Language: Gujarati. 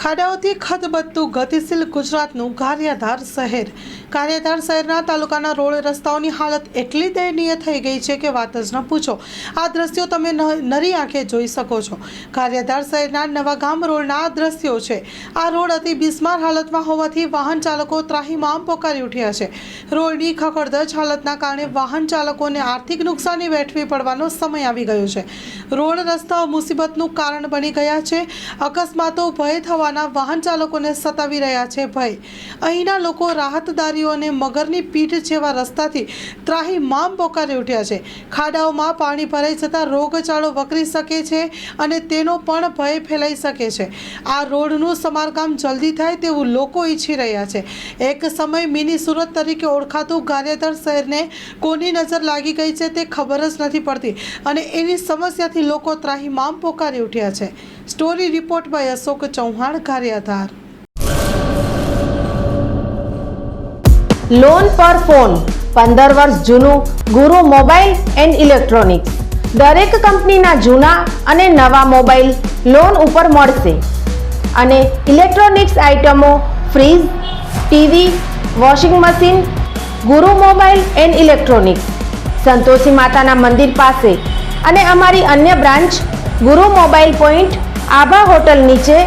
ખાડાઓથી ખદબદતું ગતિશીલ ગુજરાતનું કાર્યાધાર શહેર. કાર્યાધાર શહેરના તાલુકાના રોડ રસ્તાઓની હાલત એટલી દયનીય થઈ ગઈ છે કે વાત જ ન પૂછો. આ દ્રશ્યો તમે નરી આંખે જોઈ શકો છો. કાર્યાધાર શહેરના નવાગામ રોડના આ દ્રશ્યો છે. આ રોડ અતિ બિસ્માર હાલતમાં હોવાથી વાહન ચાલકો ત્રાહીમામ પોકારી ઉઠ્યા છે. રોડની ખખડધજ હાલતના કારણે વાહન ચાલકોને આર્થિક નુકસાની વેઠવી પડવાનો સમય આવી ગયો છે. રોડ રસ્તાઓ મુસીબતનું કારણ બની ગયા છે. અકસ્માતો ભય થવાના વાહન ચાલકોને સતાવી રહ્યા છે ભય. અહીંના લોકો રાહતદારીઓને મગરની પીઠ જેવા રસ્તાથી ત્રાહિમામ પોકારી ઉઠ્યા છે. ખાડાઓમાં પાણી ભરાઈ જતાં રોગચાળો વકરી શકે છે અને તેનો પણ ભય ફેલાઈ શકે છે. આ રોડનું સમારકામ જલ્દી થાય તેવું લોકો ઈચ્છી રહ્યા છે. એક સમય મિની સુરત તરીકે ઓળખાતું ગારેધર શહેરને કોની નજર લાગી ગઈ છે તે ખબર જ નથી પડતી અને એની સમસ્યાથી લોકો ત્રાહિમામ પોકારી ઉઠ્યા છે. Story report by Ashok Chauhan Gariyadhar loan પર ફોન પંદર વર્ષ જૂનું ગુરુ મોબાઈલ એન્ડ ઇલેક્ટ્રોનિક્સ. દરેક કંપનીના જૂના અને નવા મોબાઈલ લોન ઉપર મળશે. અને ઇલેક્ટ્રોનિક્સ આઇટમો fridge, TV, washing machine, Guru mobile and electronics. Santoshi માતાના મંદિર પાસે. અને અમારી અન્ય branch, Guru mobile point, Abha hotel નીચે